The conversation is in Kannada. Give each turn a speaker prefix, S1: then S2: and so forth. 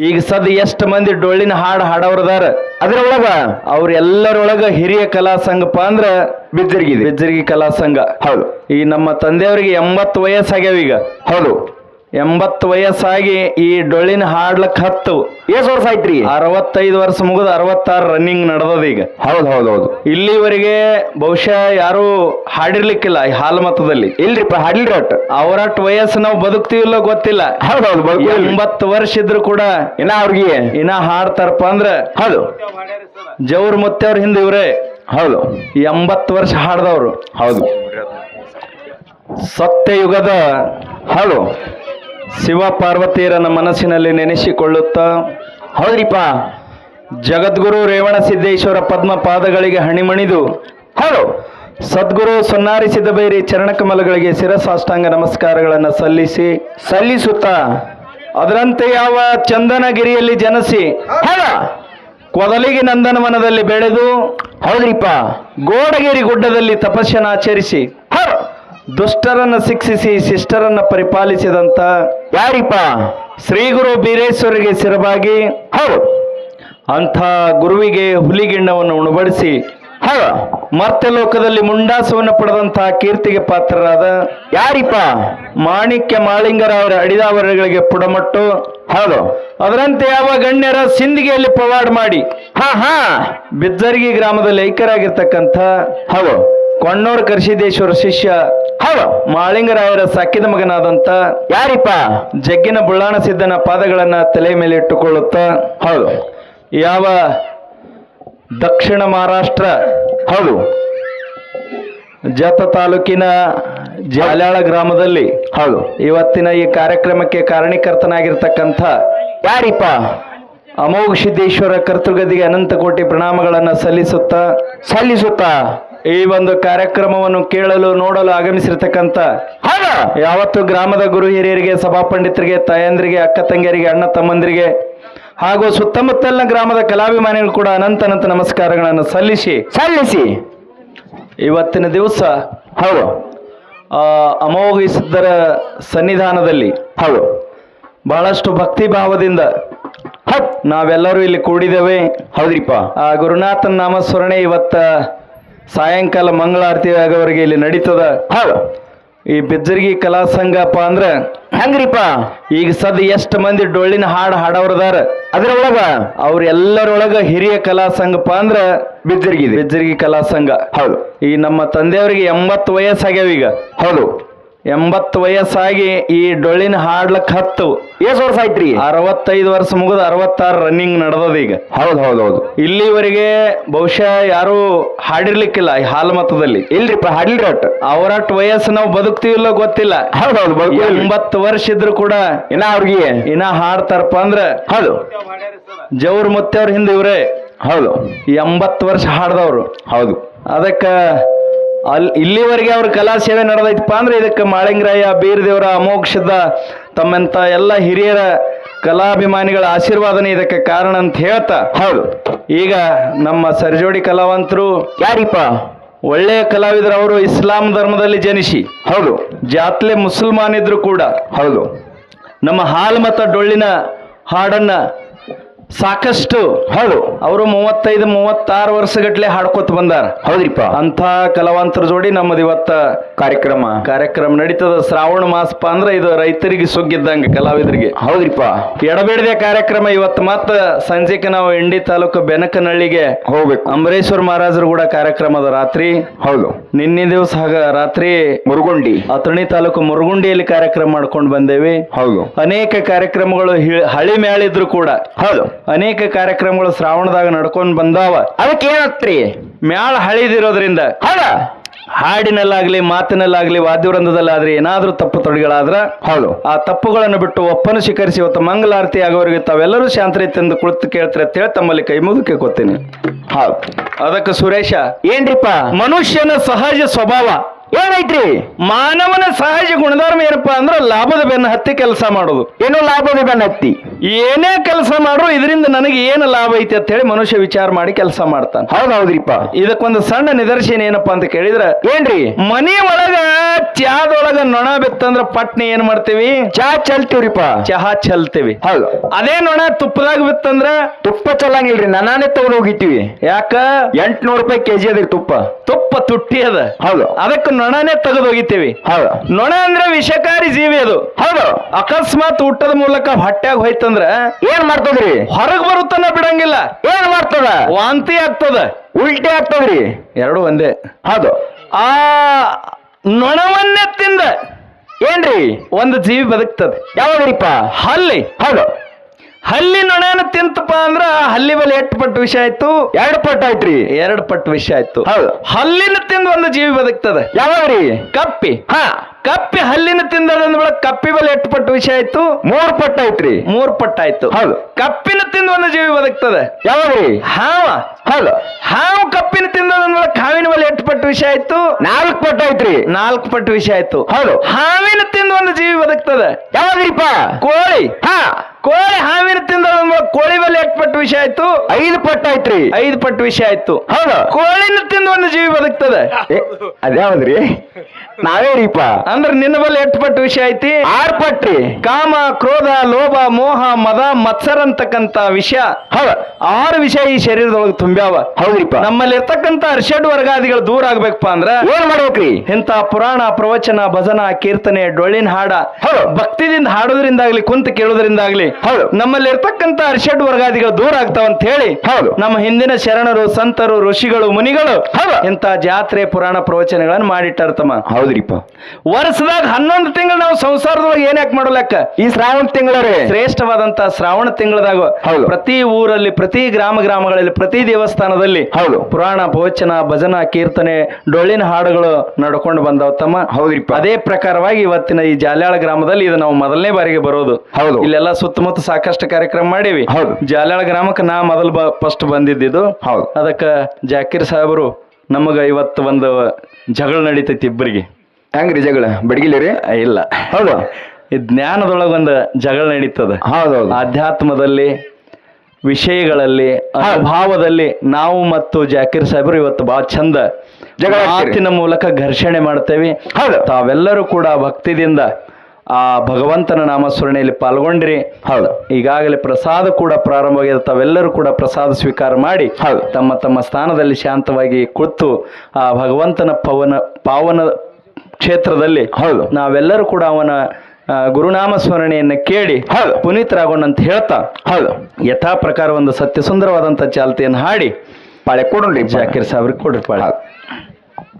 S1: ಈಗ ಸದ್ ಎಷ್ಟು ಮಂದಿ ಡೊಳ್ಳಿನ ಹಾಡು ಹಾಡವ್ರದಾರ.
S2: ಅದ್ರೊಳಗ
S1: ಅವ್ರ ಎಲ್ಲರೊಳಗ ಹಿರಿಯ ಕಲಾ ಸಂಘಪ್ಪ ಅಂದ್ರ
S2: ಬಿಜ್ಜರ್ಗಿ
S1: ಬಿಜ್ಜರ್ಗಿ ಕಲಾ ಸಂಘ.
S2: ಹೌದು.
S1: ಈ ನಮ್ಮ ತಂದೆಯವ್ರಿಗೆ ಎಂಬತ್ತು ವಯಸ್ಸಾಗ್ಯಾವ ಈಗ.
S2: ಹೌದು.
S1: ಎಂಬತ್ತು ವಯಸ್ಸಾಗಿ ಈ ಡೊಳ್ಳಿನ ಹಾಡ್ಲಕ್ ಹತ್ತು.
S2: ಎಷ್ಟು ವರ್ಷ ಆಯ್ತ್ರಿ?
S1: ಅರವತ್ತೈದು ವರ್ಷ ಮುಗಿದ ಅರವತ್ತಾರು ರನ್ನಿಂಗ್ ನಡೆದದ ಈಗ.
S2: ಹೌದು ಹೌದು ಹೌದು.
S1: ಇಲ್ಲಿವರೆಗೆ ಬಹುಶಃ ಯಾರು ಹಾಡಿರ್ಲಿಕ್ಕಿಲ್ಲ ಈ ಹಾಲು ಮತದಲ್ಲಿ.
S2: ಇಲ್ರಿಪ್ಪ ಹಾಡಿಲ್ರಿ ಅಟ್.
S1: ಅವರಟ್ ವಯಸ್ಸು ನಾವು ಬದುಕ್ತಿವಿಲ್ಲ ಗೊತ್ತಿಲ್ಲ.
S2: ಹೌದು ಹೌದು
S1: ಎಂಬತ್ತು ವರ್ಷ ಇದ್ರು ಕೂಡ
S2: ಇನ್ನ ಅವ್ರಿಗೆ?
S1: ಇನ್ನ ಹಾಡ್ತಾರಪ್ಪ ಅಂದ್ರ
S2: ಹೌದು.
S1: ಜವ್ರ ಮುತ್ತವ್ರ ಹಿಂದೆ ಇವ್ರೆ.
S2: ಹೌದು.
S1: ಎಂಬತ್ತು ವರ್ಷ ಹಾಡ್ದವ್ರು.
S2: ಹೌದು.
S1: ಸತ್ಯ ಯುಗದ
S2: ಹೌದು.
S1: ಶಿವ ಪಾರ್ವತಿಯರನ್ನ ಮನಸ್ಸಿನಲ್ಲಿ ನೆನೆಸಿಕೊಳ್ಳುತ್ತಾ,
S2: ಹೌದ್ರಿಪ್ಪ,
S1: ಜಗದ್ಗುರು ರೇವಣ ಸಿದ್ದೇಶ್ವರ ಪದ್ಮ ಪಾದಗಳಿಗೆ ಹಣಿಮಣಿದು
S2: ಹೌದು
S1: ಸದ್ಗುರು ಸೊನ್ನಾರಿಸಿದ ಬೇರೆ ಚರಣಕಮಲಗಳಿಗೆ ಶಿರಸಾಷ್ಟಾಂಗ ನಮಸ್ಕಾರಗಳನ್ನು ಸಲ್ಲಿಸಿ,
S2: ಸಲ್ಲಿಸುತ್ತಾ,
S1: ಅದರಂತೆ ಯಾವ ಚಂದನಗಿರಿಯಲ್ಲಿ ಜನಸಿ
S2: ಹೌದ
S1: ಕೊದಲಿಗೆ ನಂದನವನದಲ್ಲಿ ಬೆಳೆದು,
S2: ಹೌದ್ರಿಪ್ಪ,
S1: ಗೋಡಗಿರಿ ಗುಡ್ಡದಲ್ಲಿ ತಪಸ್ಸನ್ನಾಚರಿಸಿ
S2: ಹೌದು
S1: ದುಷ್ಟರನ್ನ ಶಿಕ್ಷಿಸಿ ಶಿಷ್ಟರನ್ನ ಪರಿಪಾಲಿಸಿದಂತ
S2: ಯಾರಿಪ್ಪ?
S1: ಶ್ರೀ ಗುರು ಬೀರೇಶ್ವರಿಗೆ ಸಿರಬಾಗಿ
S2: ಹೌದು.
S1: ಅಂಥ ಗುರುವಿಗೆ ಹುಲಿಗಿಣ್ಣವನ್ನು ಉಣಬಡಿಸಿ
S2: ಹೌ
S1: ಮರ್ತ್ಯ ಲೋಕದಲ್ಲಿ ಮುಂಡಾಸವನ್ನು ಪಡೆದಂತಹ ಕೀರ್ತಿಗೆ ಪಾತ್ರರಾದ
S2: ಯಾರಿಪ್ಪ?
S1: ಮಾಣಿಕ್ಯ ಮಾಳಿಂಗರವರ ಅಡಿದಾವರಗಳಿಗೆ ಪುಡಮಟ್ಟು
S2: ಹೌದು.
S1: ಅದರಂತೆ ಯಾವ ಗಣ್ಯರ ಸಿಂದಿಗೆಯಲ್ಲಿ ಪವಾಡ್ ಮಾಡಿ
S2: ಹಾ ಹಾ.
S1: ಬಿದ್ದರ್ಗಿ ಗ್ರಾಮದಲ್ಲಿ ಐಕ್ಯರಾಗಿರ್ತಕ್ಕಂಥ
S2: ಹೌದು.
S1: ಕೊಣ್ಣೂರು ಕರ್ಷಿದೇಶ್ವರ ಶಿಷ್ಯ
S2: ಹೌದು.
S1: ಮಾಳಿಂಗರಾಯರ ಸಾಕಿದ ಮಗನಾದಂತ
S2: ಯಾರಿಪ್ಪ?
S1: ಜಗ್ಗಿನ ಬುಳ್ಳಾಣ ಸಿದ್ದನ ಪಾದಗಳನ್ನ ತಲೆ ಮೇಲೆ ಇಟ್ಟುಕೊಳ್ಳುತ್ತ
S2: ಹೌದು.
S1: ಯಾವ ದಕ್ಷಿಣ ಮಹಾರಾಷ್ಟ್ರ
S2: ಹೌದು.
S1: ಜತ ತಾಲೂಕಿನ ಜಾಲ್ಯಾಳ ಗ್ರಾಮದಲ್ಲಿ
S2: ಹೌದು.
S1: ಇವತ್ತಿನ ಈ ಕಾರ್ಯಕ್ರಮಕ್ಕೆ ಕಾರಣೀಕರ್ತನಾಗಿರ್ತಕ್ಕಂಥ
S2: ಯಾರಿಪ್ಪ?
S1: ಅಮೋಘ ಸಿದ್ದೇಶ್ವರ ಕರ್ತೃಗದಿಗೆ ಅನಂತ ಕೋಟಿ ಪ್ರಣಾಮಗಳನ್ನು ಸಲ್ಲಿಸುತ್ತಾ
S2: ಸಲ್ಲಿಸುತ್ತಾ?
S1: ಈ ಒಂದು ಕಾರ್ಯಕ್ರಮವನ್ನು ಕೇಳಲು ನೋಡಲು ಆಗಮಿಸಿರ್ತಕ್ಕಂಥ ಯಾವತ್ತು ಗ್ರಾಮದ ಗುರು ಹಿರಿಯರಿಗೆ ಸಭಾ ಪಂಡಿತರಿಗೆ ತಾಯಂದ್ರಿಗೆ ಅಕ್ಕ ತಂಗಿಯರಿಗೆ ಅಣ್ಣ ತಮ್ಮಂದಿರಿಗೆ ಹಾಗೂ ಸುತ್ತಮುತ್ತಲಿನ ಗ್ರಾಮದ ಕಲಾಭಿಮಾನಿಗಳು ಕೂಡ ಅನಂತ ಅನಂತ ನಮಸ್ಕಾರಗಳನ್ನು ಸಲ್ಲಿಸಿ
S2: ಸಲ್ಲಿಸಿ.
S1: ಇವತ್ತಿನ ದಿವಸ
S2: ಹೌದು.
S1: ಆ ಅಮೋಘ ಸಿದ್ಧರ ಸನ್ನಿಧಾನದಲ್ಲಿ
S2: ಹೌದು.
S1: ಬಹಳಷ್ಟು ಭಕ್ತಿ ಭಾವದಿಂದ ನಾವೆಲ್ಲರೂ ಇಲ್ಲಿ ಕೂಡಿದ್ದೇವೆ.
S2: ಹೌದ್ರಿಪ್ಪ.
S1: ಆ ಗುರುನಾಥನ ನಾಮಸ್ಮರಣೆ ಇವತ್ತ ಸಾಯಂಕಾಲ ಮಂಗಳಾರತಿ ಆಗೋವರೆಗೆ ಇಲ್ಲಿ ನಡೀತದ.
S2: ಹೌದು.
S1: ಈ ಬಿಜ್ಜರ್ಗಿ ಕಲಾ ಸಂಘಪ್ಪ ಅಂದ್ರ
S2: ಹೆಂಗ್ರಿಪ್ಪ?
S1: ಈಗ ಸದ್ ಎಷ್ಟ್ ಮಂದಿ ಡೊಳ್ಳಿನ ಹಾಡು ಹಾಡವ್ರದಾರ?
S2: ಅದ್ರೊಳಗ?
S1: ಅವ್ರ ಎಲ್ಲರೊಳಗ ಹಿರಿಯ ಕಲಾ ಸಂಘಪ್ಪ ಅಂದ್ರೆ
S2: ಬಿಜ್ಜರ್ಗಿ
S1: ಬಿಜ್ಜರ್ಗಿ ಕಲಾ ಸಂಘ.
S2: ಹೌದು.
S1: ಈ ನಮ್ಮ ತಂದೆಯವ್ರಿಗೆ ಎಂಬತ್ತು ವಯಸ್ಸಾಗ್ಯಾವ ಈಗ.
S2: ಹೌದು.
S1: ಎಂಬತ್ತು ವಯಸ್ಸಾಗಿ ಈ ಡೊಳ್ಳಿನ ಹಾಡ್ಲಕ್ ಹತ್ತು.
S2: ಎಷ್ಟು ವರ್ಷ ಆಯ್ತ್ರಿ?
S1: ಅರವತ್ತೈದು ವರ್ಷ ಮುಗಿದ ಅರವತ್ತಾರು ರನ್ನಿಂಗ್ ನಡೆದದ ಈಗ.
S2: ಹೌದು ಹೌದು ಹೌದು.
S1: ಇಲ್ಲಿವರೆಗೆ ಬಹುಶಃ ಯಾರು ಹಾಡಿರ್ಲಿಕ್ಕಿಲ್ಲ ಈ ಹಾಲು ಮತದಲ್ಲಿ.
S2: ಇಲ್ರಿಪ್ಪ ಹಾಡಿಲ್ರಿ ಒಟ್ಟು?
S1: ಅವರಟ್ ವಯಸ್ಸು ನಾವು ಬದುಕ್ತಿವಿಲ್ಲ ಗೊತ್ತಿಲ್ಲ.
S2: ಹೌದು ಹೌದು
S1: ಎಂಬತ್ತು ವರ್ಷ ಇದ್ರು ಕೂಡ
S2: ಇನ್ನ ಅವ್ರಿಗೆ?
S1: ಇನ್ನ ಹಾಡ್ತಾರಪ್ಪ ಅಂದ್ರೆ
S2: ಹೌದು.
S1: ಜವ್ರ ಅವ್ರ ಹಿಂದೆ ಇವ್ರೆ.
S2: ಹೌದು.
S1: ಎಂಬತ್ತು ವರ್ಷ ಹಾಡ್ದವ್ರು.
S2: ಹೌದು.
S1: ಅದಕ್ಕ ಅಲ್ಲಿ ಇಲ್ಲಿವರೆಗೆ ಅವ್ರ ಕಲಾ ಸೇವೆ ನಡೆದೈತಪ್ಪ ಅಂದ್ರೆ ಇದಕ್ಕೆ ಮಾಳಿಂಗರಾಯ ಬೀರದೇವರ ಅಮೋಕ್ಷದ ತಮ್ಮಂತ ಎಲ್ಲ ಹಿರಿಯರ ಕಲಾಭಿಮಾನಿಗಳ ಆಶೀರ್ವಾದನೆ ಇದಕ್ಕೆ ಕಾರಣ ಅಂತ ಹೇಳ್ತಾ.
S2: ಹೌದು.
S1: ಈಗ ನಮ್ಮ ಸರ್ಜೋಡಿ ಕಲಾವಂತರು
S2: ಯಾರಿಪ್ಪ?
S1: ಒಳ್ಳೆಯ ಕಲಾವಿದರು ಅವರು ಇಸ್ಲಾಂ ಧರ್ಮದಲ್ಲಿ ಜನಿಸಿ.
S2: ಹೌದು.
S1: ಜಾತ್ಲೆ ಮುಸಲ್ಮಾನ್ ಇದ್ರು ಕೂಡ.
S2: ಹೌದು.
S1: ನಮ್ಮ ಹಾಲು ಮತ ಡೊಳ್ಳಿನ ಹಾಡನ್ನ ಸಾಕಷ್ಟು
S2: ಹೌದು.
S1: ಅವರು ಮೂವತ್ತೈದು ಮೂವತ್ತಾರು ವರ್ಷಗಟ್ಲೆ ಹಾಡ್ಕೊತ ಬಂದಾರ.
S2: ಹೌದ್ರಿಪ್ಪ.
S1: ಅಂತ ಕಲಾವಂತರ ಜೋಡಿ ನಮ್ಮದು ಇವತ್ತ
S2: ಕಾರ್ಯಕ್ರಮ.
S1: ಕಾರ್ಯಕ್ರಮ ನಡೀತದ. ಶ್ರಾವಣ ಮಾಸಪ ಅಂದ್ರೆ ಇದು ರೈತರಿಗೆ ಸುಗ್ಗಿದ್ದಂಗ ಕಲಾವಿದರಿಗೆ.
S2: ಹೌದ್ರಿಪ್ಪ.
S1: ಎಡಬೇಡದೆ ಕಾರ್ಯಕ್ರಮ ಇವತ್ತು ಮತ್ತ ಸಂಜೆಗೆ ನಾವು ಇಂಡಿ ತಾಲೂಕು ಬೆನಕನಹಳ್ಳಿಗೆ
S2: ಹೋಗ್ಬೇಕು.
S1: ಅಂಬರೇಶ್ವರ ಮಹಾರಾಜರು ಕೂಡ ಕಾರ್ಯಕ್ರಮದ ರಾತ್ರಿ.
S2: ಹೌದು.
S1: ನಿನ್ನೆ ದಿವಸ ಹಾಗ ರಾತ್ರಿ
S2: ಮುರುಗುಂಡಿ.
S1: ಅಥಣಿ ತಾಲೂಕು ಮುರುಗುಂಡಿಯಲ್ಲಿ ಕಾರ್ಯಕ್ರಮ ಮಾಡ್ಕೊಂಡು ಬಂದೇವಿ.
S2: ಹೌದು.
S1: ಅನೇಕ ಕಾರ್ಯಕ್ರಮಗಳು ಹಳಿ ಮ್ಯಾಳಿದ್ರು ಕೂಡ.
S2: ಹೌದು.
S1: ಅನೇಕ ಕಾರ್ಯಕ್ರಮಗಳು ಶ್ರಾವಣದಾಗ ನಡ್ಕೊಂಡ್ ಬಂದಾವ.
S2: ಅದಕ್ಕೆ ಏನತ್ರಿ
S1: ಮ್ಯಾಳ ಹಳಿದಿರೋದ್ರಿಂದ.
S2: ಹೌದ?
S1: ಹಾಡಿನಲ್ಲಾಗ್ಲಿ ಮಾತಿನಲ್ಲಾಗ್ಲಿ ವಾದ್ಯವೃಂದದಲ್ಲಾದ್ರೆ ಏನಾದ್ರೂ ತಪ್ಪು ತೊಡಗಳಾದ್ರ
S2: ಹೌದು.
S1: ಆ ತಪ್ಪುಗಳನ್ನು ಬಿಟ್ಟು ಒಪ್ಪನ್ನು ಸ್ವೀಕರಿಸಿ ಇವತ್ತು ಮಂಗಲಾರತಿ ಆಗೋರಿಗೆ ತಾವೆಲ್ಲರೂ ಶಾಂತರೀತಿಯಿಂದ ಕುಳಿತು ಕೇಳ್ತಾರೆ ಅಂತ ಹೇಳಿ ತಮ್ಮಲ್ಲಿ ಕೈ ಮುಗಿದು ಕೇಳ್ಕೊತೀನಿ
S2: ಹೌದು.
S1: ಅದಕ್ಕೆ ಸುರೇಶ
S2: ಏನ್ರಿಪ್ಪ?
S1: ಮನುಷ್ಯನ ಸಹಜ ಸ್ವಭಾವ.
S2: ಏನೈತ್ರಿ?
S1: ಮಾನವನ ಸಹಜ ಗುಣಧರ್ಮ ಏನಪ್ಪಾ ಅಂದ್ರೆ ಲಾಭದ ಬೆನ್ನ ಹತ್ತಿ ಕೆಲಸ ಮಾಡೋದು.
S2: ಏನೋ ಲಾಭದ ಬೆನ್ನತ್ತಿ
S1: ಏನೇ ಕೆಲಸ ಮಾಡ್ರು ಇದರಿಂದ ನನಗೆ ಏನು ಲಾಭ ಐತಿ ಅಂತ ಹೇಳಿ ಮನುಷ್ಯ ವಿಚಾರ ಮಾಡಿ ಕೆಲಸ ಮಾಡ್ತಾನೆ.
S2: ಹೌದ್ ಹೌದ್ರಿಪ್ಪ
S1: ಇದಕ್ಕೊಂದು ಸಣ್ಣ ನಿದರ್ಶನ ಏನಪ್ಪಾ ಅಂತ ಕೇಳಿದ್ರೆ
S2: ಏನ್ರಿ?
S1: ಮನಿ ಒಳಗ ಚಹಾದೊಳಗ ನೊಣ ಬಿತ್ತಂದ್ರ ಪಟ್ನೆ ಏನ್ ಮಾಡ್ತೀವಿ?
S2: ಚಾ ಚಲ್ತೀವ್ರಿಪ್ಪ.
S1: ಚಹಾ ಚಲ್ತೀವಿ.
S2: ಹೌದು.
S1: ಅದೇ ನೊಣ ತುಪ್ಪದಾಗ ಬಿತ್ತಂದ್ರ
S2: ತುಪ್ಪ ಚಲಂಗಿಲ್ರಿ ನನಾನೇ ತಗೊಂಡ್ ಹೋಗಿತ್ತೀವಿ
S1: ಯಾಕ?
S2: ಎಂಟ್ನೂರು ರೂಪಾಯಿ ಕೆಜಿ ಅದ್ರಿ ತುಪ್ಪ.
S1: ತುಪ್ಪ ತುಟ್ಟಿ ಅದ.
S2: ಹೌದು.
S1: ಅದಕ್ಕೆ ನೊಣನೇ ತೆಗೆದು ಹೋಗಿತ್ತೀವಿ.
S2: ಹೌದು.
S1: ನೊಣ ಅಂದ್ರೆ ವಿಷಕಾರಿ ಜೀವಿ ಅದು.
S2: ಹೌದು.
S1: ಅಕಸ್ಮಾತ್ ಊಟದ ಮೂಲಕ ಹೊಟ್ಯಾಗ ಹೋಯ್ತಂದ್ರ
S2: ಏನ್ ಮಾಡ್ತದ್ರಿ?
S1: ಹೊರಗ್ ಬರುತ್ತನ ಬಿಡಂಗಿಲ್ಲ.
S2: ಏನ್ ಮಾಡ್ತದ?
S1: ವಾಂತಿ ಆಗ್ತದ.
S2: ಉಲ್ಟಿ ಆಗ್ತದ್ರಿ?
S1: ಎರಡು ಒಂದೇ.
S2: ಹೌದು.
S1: ಆ ನೊಣವನ್ನೇ ತಿಂದ.
S2: ಏನ್ರಿ?
S1: ಒಂದು ಜೀವಿ ಬದುಕ್ತದ.
S2: ಯಾವಾಗ್ರಿಪ್ಪ?
S1: ಹಲ್ಲಿ.
S2: ಹೌದು.
S1: ಹಲ್ಲಿ ನೊಣನ ತಿಂತಪ್ಪ ಅಂದ್ರ ಹಲ್ಲಿ ಬಲ್ಲಿ ಎಷ್ಟು ಪಟ್ಟು ವಿಷಯ ಆಯ್ತು?
S2: ಎರಡು ಪಟ್ಟು ಆಯ್ತ್ರಿ.
S1: ಎರಡು ಪಟ್ಟು ವಿಷಯ ಆಯ್ತು.
S2: ಹೌದು.
S1: ಹಲ್ಲಿನ ತಿಂದು ಒಂದು ಜೀವಿ ಬದುಕ್ತದ.
S2: ಯಾವಾಗ್ರಿ?
S1: ಕಪ್ಪಿ.
S2: ಹಾ.
S1: ಕಪ್ಪಿ ಹಲ್ಲಿನ ತಿಂದದಂದ ಬಳಿಕ ಕಪ್ಪಿ ಬೆಲೆ ಎಷ್ಟು ಪಟ್ಟು ವಿಷಯ ಆಯ್ತು.
S2: ಮೂರ್ ಪಟ್ಟ ಐತ್ರಿ
S1: ಮೂರ್ ಪಟ್ಟ ಆಯ್ತು.
S2: ಹೌದು.
S1: ಕಪ್ಪಿನ ತಿಂದು ಒಂದು ಜೀವಿ ಬದುಕ್ತದೆ.
S2: ಯಾವಾಗ್ರಿ?
S1: ಹಾವ.
S2: ಹೌದು.
S1: ಹಾವು ಕಪ್ಪಿನ ತಿಂದದಂದ ಕಾವಿನ ಹಾವಿನ ಬಲ್ಲಿ ಎಷ್ಟು ಪಟ್ಟು ವಿಷಯ ಆಯ್ತು.
S2: ನಾಲ್ಕು ಪಟ್ಟು ಐತ್ರಿ
S1: ನಾಲ್ಕು ಪಟ್ಟು ವಿಷಯ ಆಯ್ತು.
S2: ಹೌದು.
S1: ಹಾವಿನ ತಿಂದು ಒಂದು ಜೀವಿ ಬದುಕ್ತದೆ.
S2: ಯಾವಾಗ್ರಿಪ್ಪ?
S1: ಕೋಳಿ.
S2: ಹಾ.
S1: ಕೋಳಿ ಹಾವಿನ ತಿಂದ ಕೋಳಿ ಬೆಲೆ ಎಷ್ಟು ಪಟ್ಟು ವಿಷಯ ಆಯ್ತು?
S2: ಐದು ಪಟ್ಟು ಆಯ್ತ್ರಿ.
S1: ಐದು ಪಟ್ಟು ವಿಷಯ ಆಯ್ತು.
S2: ಹೌದು.
S1: ಕೋಳಿನ ತಿಂದು ಒಂದು ಜೀವಿ ಬದುಕ್ತದೆ.
S2: ಅದ್ಯಾವ್ದ್ರಿ? ನಾವೇ ರೀಪ
S1: ಅಂದ್ರೆ ನಿನ್ನ ಬಲ್ಲಿ ಎಷ್ಟು ಪಟ್ಟು ವಿಷಯ ಐತಿ
S2: ಆರ್ ಪಟ್ರಿ.
S1: ಕಾಮ ಕ್ರೋಧ ಲೋಭ ಮೋಹ ಮದ ಮತ್ಸರ ಅಂತಕ್ಕಂತ ವಿಷಯ
S2: ಹೌದ.
S1: ಆರು ವಿಷಯ ಈ ಶರೀರದೊಳಗೆ ತುಂಬ್ಯಾವ.
S2: ಹೌದ್ರಿಪ
S1: ನಮ್ಮಲ್ಲಿ ಇರ್ತಕ್ಕಂತ ಅರ್ಷಡ್ ವರ್ಗಾದಿಗಳು ದೂರ ಆಗ್ಬೇಕಪ್ಪ ಅಂದ್ರ
S2: ಏನ್ ಮಾಡ್ಬೇಕ್ರಿ?
S1: ಇಂತ ಪುರಾಣ ಪ್ರವಚನ ಭಜನ ಕೀರ್ತನೆ ಡೊಳ್ಳಿನ ಹಾಡ
S2: ಹೌದು.
S1: ಭಕ್ತಿದಿಂದ ಹಾಡೋದ್ರಿಂದಾಗ್ಲಿ ಕುಂತ ಕೇಳೋದ್ರಿಂದಾಗ್ಲಿ
S2: ಹೌದು.
S1: ನಮ್ಮಲ್ಲಿ ಇರ್ತಕ್ಕಂತ ಅರ್ಷಡ್ ವರ್ಗಾದಿಗಳು ದೂರ ಆಗ್ತಾವ ಅಂತ ಹೇಳಿ
S2: ಹೌದು.
S1: ನಮ್ಮ ಹಿಂದಿನ ಶರಣರು ಸಂತರು ಋಷಿಗಳು ಮುನಿಗಳು. ಇಂಥ ಜಾತ್ರೆ ಪುರಾಣ ಪ್ರವಚನಗಳನ್ನು ಮಾಡಿಟ್ಟಾರ ತಮ್ಮ
S2: ಹೌದ್ರಿಪ್ಪ
S1: ವರ್ಷದಾಗ ಹನ್ನೊಂದು ತಿಂಗಳು ನಾವು ಸಂಸಾರದೊಳಗೆ ಏನ್ ಯಾಕೆ ಮಾಡೋಲಕ್ಕ
S2: ಈ ಶ್ರಾವಣ ತಿಂಗಳರೇ
S1: ಶ್ರೇಷ್ಠವಾದಂತ ಶ್ರಾವಣ ತಿಂಗಳದಾಗ
S2: ಹೌದು.
S1: ಪ್ರತಿ ಊರಲ್ಲಿ ಪ್ರತಿ ಗ್ರಾಮ ಗ್ರಾಮಗಳಲ್ಲಿ ಪ್ರತಿ ದೇವಸ್ಥಾನದಲ್ಲಿ
S2: ಹೌದು.
S1: ಪುರಾಣ ಪ್ರವಚನ ಭಜನ ಕೀರ್ತನೆ ಡೊಳ್ಳಿನ ಹಾಡುಗಳು ನಡ್ಕೊಂಡು ಬಂದವ ತಮ್ಮ
S2: ಹೌದ್ರಿಪ್ಪ
S1: ಅದೇ ಪ್ರಕಾರವಾಗಿ ಇವತ್ತಿನ ಈ ಜಾಲ್ಯಾಳ ಗ್ರಾಮದಲ್ಲಿ ಇದು ನಾವು ಮೊದಲನೇ ಬಾರಿಗೆ ಬರೋದು
S2: ಹೌದು.
S1: ಇಲ್ಲೆಲ್ಲ ಸುತ್ತಮುತ್ತ ಸಾಕಷ್ಟು ಕಾರ್ಯಕ್ರಮ ಮಾಡೀವಿ.
S2: ಹೌದು.
S1: ಜಾಲ್ಯಾಳ ಗ್ರಾಮಕ್ಕೆ ನಾ ಮೊದಲು ಫಸ್ಟ್ ಬಂದಿದ್ದು
S2: ಹೌದು.
S1: ಅದಕ್ಕ ಜಾಕಿರ್ ಸಾಹೇಬರು ನಮಗ ಇವತ್ತು ಒಂದು ಜಗಳ ನಡೀತೈತಿ ಇಬ್ಬರಿಗೆ.
S2: ಹೆಂಗ್ರಿ ಜಗಳ? ಬಡಗಿಲಿರಿ
S1: ಇಲ್ಲ.
S2: ಹೌದು.
S1: ಈ ಜ್ಞಾನದೊಳಗೆ ಒಂದು ಜಗಳ ನಡೀತದ.
S2: ಹೌದು
S1: ಆಧ್ಯಾತ್ಮದಲ್ಲಿ ವಿಷಯಗಳಲ್ಲಿ ಅನುಭಾವದಲ್ಲಿ ನಾವು ಮತ್ತು ಜಾಕಿರ್ ಸಾಹೇಬರು ಇವತ್ತು ಬಹಳ ಚಂದ. ಮಾತಿನ ಮೂಲಕ ಘರ್ಷಣೆ ಮಾಡ್ತೇವೆ. ತಾವೆಲ್ಲರೂ ಕೂಡ ಭಕ್ತಿದಿಂದ ಆ ಭಗವಂತನ ನಾಮಸ್ಮರಣೆಯಲ್ಲಿ ಪಾಲ್ಗೊಂಡ್ರಿ
S2: ಹೌದು
S1: ಈಗಾಗಲೇ ಪ್ರಸಾದ ಕೂಡ ಪ್ರಾರಂಭವಾಗಿದೆ ತಾವೆಲ್ಲರೂ ಕೂಡ ಪ್ರಸಾದ ಸ್ವೀಕಾರ ಮಾಡಿ
S2: ಹೌದು.
S1: ತಮ್ಮ ತಮ್ಮ ಸ್ಥಾನದಲ್ಲಿ ಶಾಂತವಾಗಿ ಕುಳಿತು ಆ ಭಗವಂತನ ಪವನ ಪಾವನ ಕ್ಷೇತ್ರದಲ್ಲಿ
S2: ಹೌದು.
S1: ನಾವೆಲ್ಲರೂ ಕೂಡ ಅವನ ಗುರುನಾಮ ಸ್ಮರಣೆಯನ್ನು ಕೇಳಿ
S2: ಹೌದು.
S1: ಪುನೀತರಾಗೋಣ ಅಂತ ಹೇಳ್ತಾ
S2: ಹೌದು
S1: ಯಥಾ ಪ್ರಕಾರ ಒಂದು ಸತ್ಯ ಸುಂದರವಾದಂಥ ಚಾಲ್ತಿಯನ್ನು ಹಾಡಿ
S2: ಪಾಳೆ ಕೊಡ್ರಿ
S1: ಜಾಕಿರ್ ಸಾಬ್ರಿಗೆ ಕೊಡ್ರಿ ಪಾಳೆ.